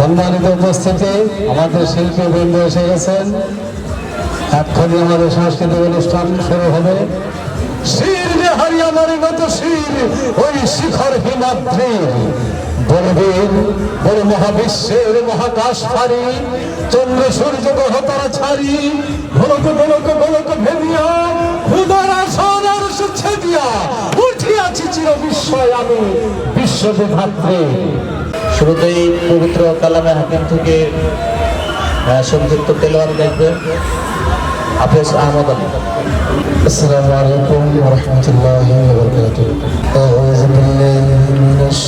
সম্মানিত উপস্থিতি, আমাদের শিল্পী বৃন্দ এসে গেছেন। এক্ষুনি আমাদের সাংস্কৃতিক অনুষ্ঠান শুরু হবে। শির শির, ওই শিখর মহাবিশ্বের মহাকাশ ফারি চন্দ্র সূর্য গ্রহ তারা ছাড়ি। ভোলক গোলক গোলক ভেদিয়া খুদার আর ছেদিয়া উঠিয়াছি চির বিস্ময় আমি, বিশ্ববিধাত্রী। শুরুতেই পবিত্র কালামে হাকিম থেকে সংযুক্ত তেলোয়ার দেখবেন হাফেজ আহমদ আলী। আসসালামু আলাইকুম ওয়া রাহমাতুল্লাহি ওয়া বারাকাতুহু। আউযু বিল্লাহি মিনাশ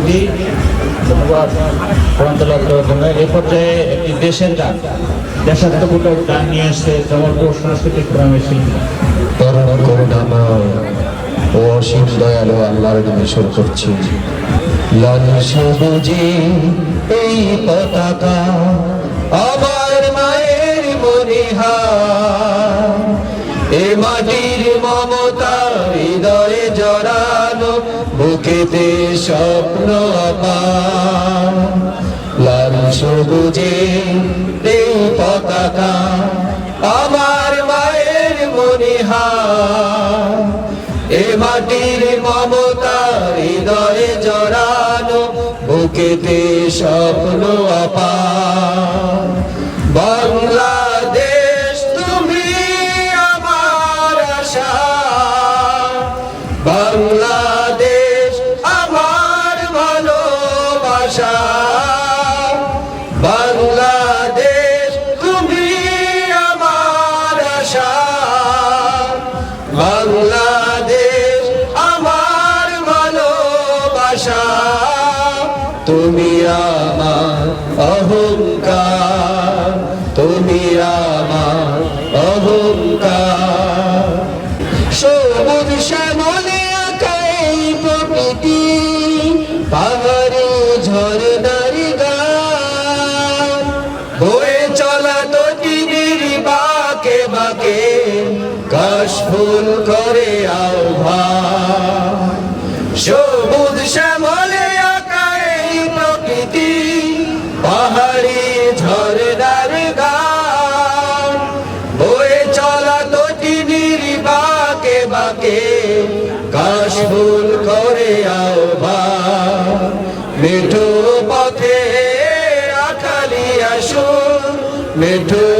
উপস্থিতি এই একটি দেশের গান দেশাত্মবোধক গান নিয়ে এসছে জবরপুর সাংস্কৃতিক গ্রামের ও অসীম দয়ালু আল্লাহর নামে করছি। লাল সবুজে এই পতাকা আমার মায়ের মনিহা এ মাটির বুকেতে স্বপ্ন লাল সবুজে এই পতাকা আমার মায়ের মনিহা এ মাটির মমতা হৃদয়ে জড়ানো বুকেতে স্বপ্ন আপা Padre. মেঠো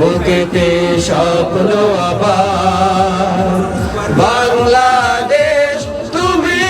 বুকেতে স্বপ্ন আবার। বাংলাদেশ তুমি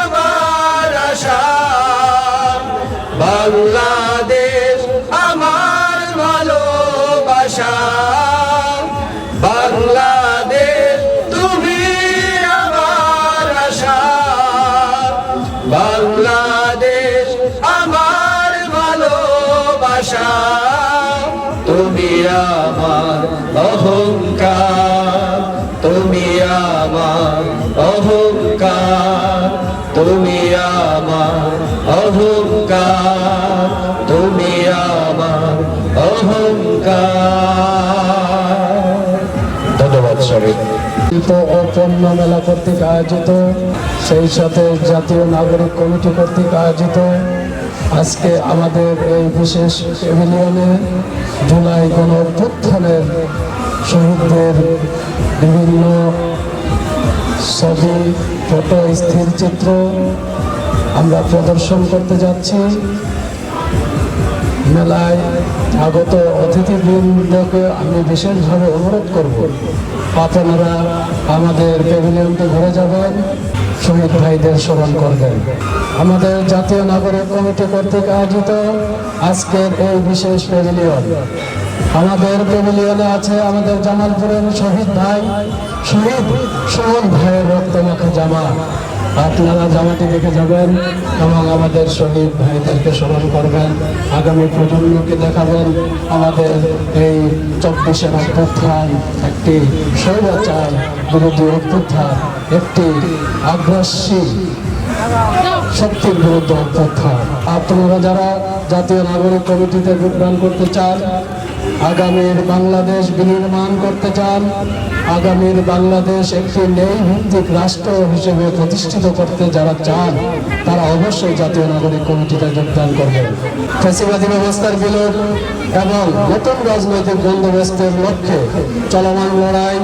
আমার আশা। বাংলাদেশ পণ্য মেলা কর্তৃক আয়োজিত, সেই সাথে জাতীয় নাগরিক কমিটি কর্তৃক আয়োজিত। আজকে আমাদের এই বিশেষ প্যাভিলিয়নে জুলাই গণ অভ্যুত্থানের শহীদদের বিভিন্ন ছবি, ফটো স্থির চিত্র আমরা প্রদর্শন করতে যাচ্ছি। মেলায় আগত অতিথিবৃন্দকে আমি বিশেষভাবে অনুরোধ করব। আপনারা আমাদের প্যাভিলিয়নকে ঘুরে যাবেন, শহীদ ভাইদের স্মরণ করবেন। আমাদের জাতীয় নাগরিক কমিটি কর্তৃক আয়োজিত আজকের এই বিশেষ প্যাভিলিয়ন। আমাদের প্যাভিলিয়নে আছে আমাদের জামালপুরের শহীদ ভাই, শহীদ সুমন ভাইয়ের রক্তমাখা জামা। আপনারা জামাটি দেখে যাবেন এবং আমাদের শহীদ ভাইদেরকে স্মরণ করবেন। আগামী প্রজন্মকে দেখাবেন আমাদের এই চব্বিশের অভ্যুত্থান একটি স্বৈরাচার বিরোধী অভ্যুত্থান, একটি আগ্রাসী শক্তির বিরুদ্ধে অভ্যুত্থান। আপনারা যারা জাতীয় নাগরিক কমিটিতে যোগদান করতে চান আগামীর বাংলাদেশ বিনির্মাণ করতে চান, আগামীর বাংলাদেশ একটি নেই ভিত্তিক রাষ্ট্র হিসেবে প্রতিষ্ঠিত করতে যারা চান, তারা অবশ্যই জাতীয় নাগরিক কমিটিতে যোগদান করবেন। ফেসিবাদী ব্যবস্থার বিলোপ এবং নতুন রাজনৈতিক বন্দোবস্তের লক্ষ্যে চলমান লড়াই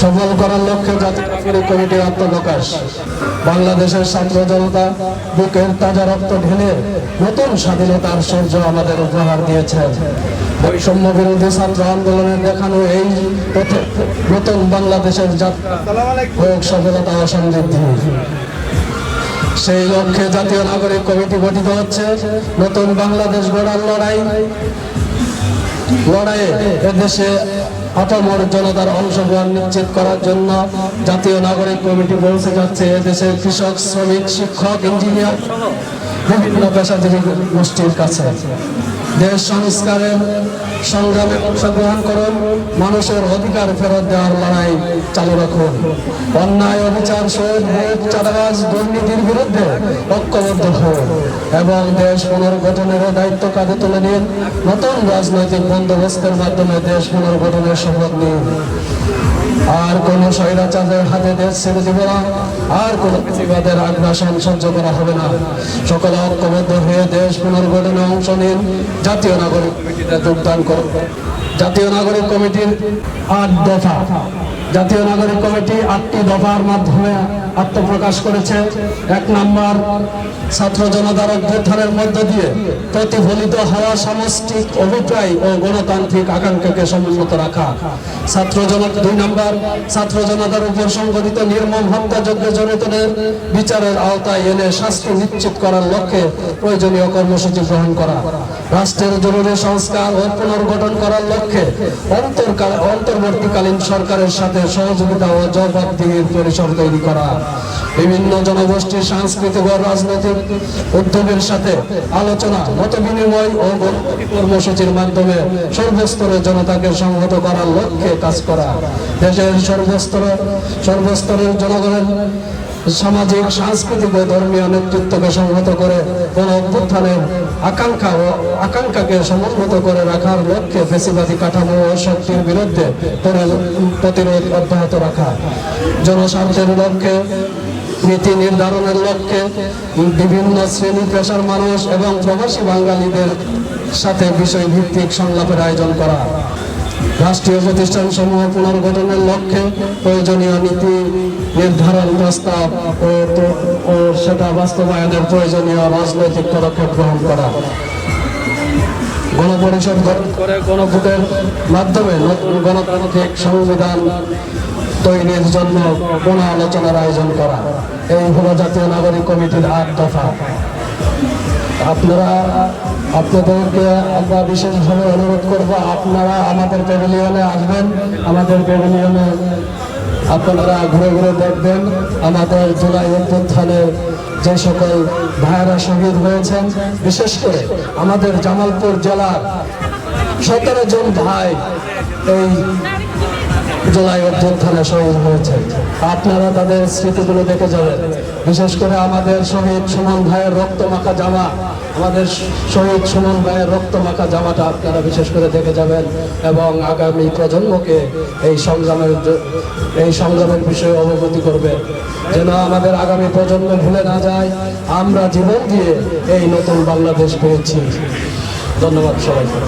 সফল করার লক্ষ্যে জাতীয় নাগরিক কমিটির আত্মপ্রকাশ। বাংলাদেশের ছাত্র জনতা বুকের তাজা রক্ত ঢেলে নতুন স্বাধীনতার সূর্য আমাদের উপহার দিয়েছেন বৈষম্য বিরোধী ছাত্র আন্দোলনের দেখানো এই নতুন বাংলাদেশের যাত্রা সফলতা ও সমৃদ্ধি। সেই লক্ষ্যে জাতীয় নাগরিক কমিটি গঠিত হচ্ছে। নতুন বাংলাদেশ গড়ার লড়াই, লড়াইয়ে এদেশে আপামর জনতার অংশগ্রহণ নিশ্চিত করার জন্য জাতীয় নাগরিক কমিটি পৌঁছে যাচ্ছে এদেশের কৃষক, শ্রমিক, শিক্ষক, ইঞ্জিনিয়ার, বিভিন্ন পেশাজীবী গোষ্ঠীর কাছে। দেশ সংস্কারের সংগ্রামে অংশগ্রহণ করুন, মানুষের অধিকার ফেরত দেওয়ার লড়াই চালু রাখুন। অন্যায়, অবিচার শোধ চাঁদাবাজ দুর্নীতির বিরুদ্ধে ঐক্যবদ্ধ হন এবং দেশ পুনর্গঠনের দায়িত্ব কাঁধে তুলে নিন। নতুন রাজনৈতিক বন্দোবস্তের মাধ্যমে দেশ পুনর্গঠনের শপথ নিন। আর কোন স্বৈরাচারের হাতে দেশ ছেড়ে দিব না। আর কোন প্রতিবাদের আগ্রাসন সহ্য করা হবে না। সকলে ঐক্যবদ্ধ হয়ে দেশ পুনর্গঠনে অংশ নিন। জাতীয় নাগরিক কমিটিতে যোগদান করুন। জাতীয় নাগরিক কমিটির আট দফা। জাতীয় নাগরিক কমিটি আটটি দফার মাধ্যমে আত্মপ্রকাশ করেছে। এক নম্বর, ছাত্র জনতার অভ্যুত্থানের মধ্য দিয়ে প্রতিফলিত হওয়া সামষ্টিক অভিপ্রায় ও গণতান্ত্রিক আকাঙ্ক্ষাকে সমুন্নত রাখা। ছাত্র জনতা দুই নম্বর, ছাত্র জনতার উপর সংঘটিত নির্মম হত্যাযজ্ঞে জড়িতদের বিচারের আওতায় এনে শাস্তি নিশ্চিত করার লক্ষ্যে প্রয়োজনীয় কর্মসূচি গ্রহণ করা। রাষ্ট্রের জরুরি সংস্কার ও পুনর্গঠন করার লক্ষ্যে অন্তর্বর্তীকালীন সরকারের সাথে সাথে সহযোগিতা ও জবাবদিহির পরিসর তৈরি করা। বিভিন্ন জনগোষ্ঠীর সাংস্কৃতিক ও রাজনৈতিক উদ্যোগের সাথে আলোচনা মত বিনিময় ও কর্মসূচির মাধ্যমে সর্বস্তরে জনতাকে সংহত করার লক্ষ্যে কাজ করা। দেশের সর্বস্তরে, সর্বস্তরের জনগণের সামাজিক, সাংস্কৃতিক ও ধর্মীয় নেতৃত্বকে সংহত করে কোন অভ্যুত্থানের আকাঙ্ক্ষা ও আকাঙ্ক্ষাকে সমন্বিত করে রাখার লক্ষ্যে ফেসিবাদী কাঠামো ও শক্তির বিরুদ্ধে পরি- প্রতিরোধ অব্যাহত রাখা। জনস্বার্থের লক্ষ্যে, নীতি নির্ধারণের লক্ষ্যে বিভিন্ন শ্রেণি পেশার মানুষ এবং প্রবাসী বাঙালিদের সাথে বিষয় ভিত্তিক সংলাপের আয়োজন করা। রাষ্ট্রীয় প্রতিষ্ঠান সমূহ পুনর্গঠনের লক্ষ্যে প্রয়োজনীয় নীতি নির্ধারণ প্রস্তাব ও সেটা বাস্তবায়নের প্রয়োজনীয় রাজনৈতিক পদক্ষেপ গ্রহণ করা। গণপরিষদ গঠন করে গণভোটের মাধ্যমে গণতান্ত্রিক সংবিধান তৈরির জন্য গণ আলোচনার আয়োজন করা। এই হলো জাতীয় নাগরিক কমিটির আট দফা। আপনারা আপনাদেরকে আমরা বিশেষভাবে অনুরোধ করব, আপনারা আমাদের প্যাভিলিয়নে আসবেন। আমাদের প্যাভিলিয়নে আপনারা ঘুরে ঘুরে দেখবেন, আমাদের জুলাই অভ্যুত্থানে যে সকল ভাইয়েরা শহীদ হয়েছেন, বিশেষ করে আমাদের জামালপুর জেলার সতেরো জন ভাই এই জুলাই অভ্যুত্থানে শহীদ হয়েছে আপনারা তাদের স্মৃতিগুলো দেখে যাবেন। বিশেষ করে আমাদের শহীদ সুমন ভাইয়ের রক্ত মাখা জামা, আমাদের শহীদ সুমন ভাইয়ের রক্ত মাখা জামাটা আপনারা বিশেষ করে দেখে যাবেন এবং আগামী প্রজন্মকে এই সংগ্রামের এই সংগ্রামের বিষয়ে অবগতি করবে। যেন আমাদের আগামী প্রজন্ম ভুলে না যায়, আমরা জীবন দিয়ে এই নতুন বাংলাদেশ পেয়েছি। ধন্যবাদ সবাইকে।